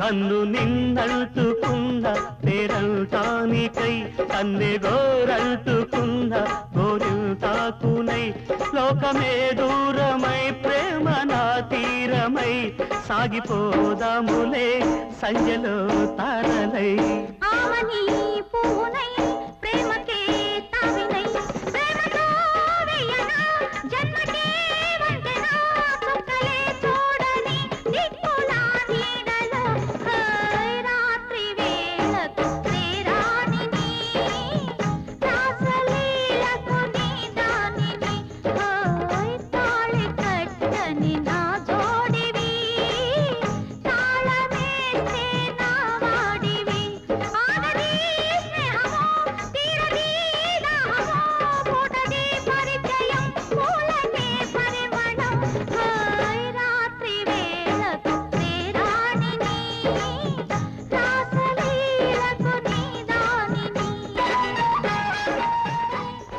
కన్ను నిన్నంటుకున్న తెరంటానికై తన్ని గోరంటుకున్న గోరింటాకునై. లోకమే దూరమై ప్రేమ నా తీరమై సాగిపోదాములే సంజలో తారలై. ఆమని పూనై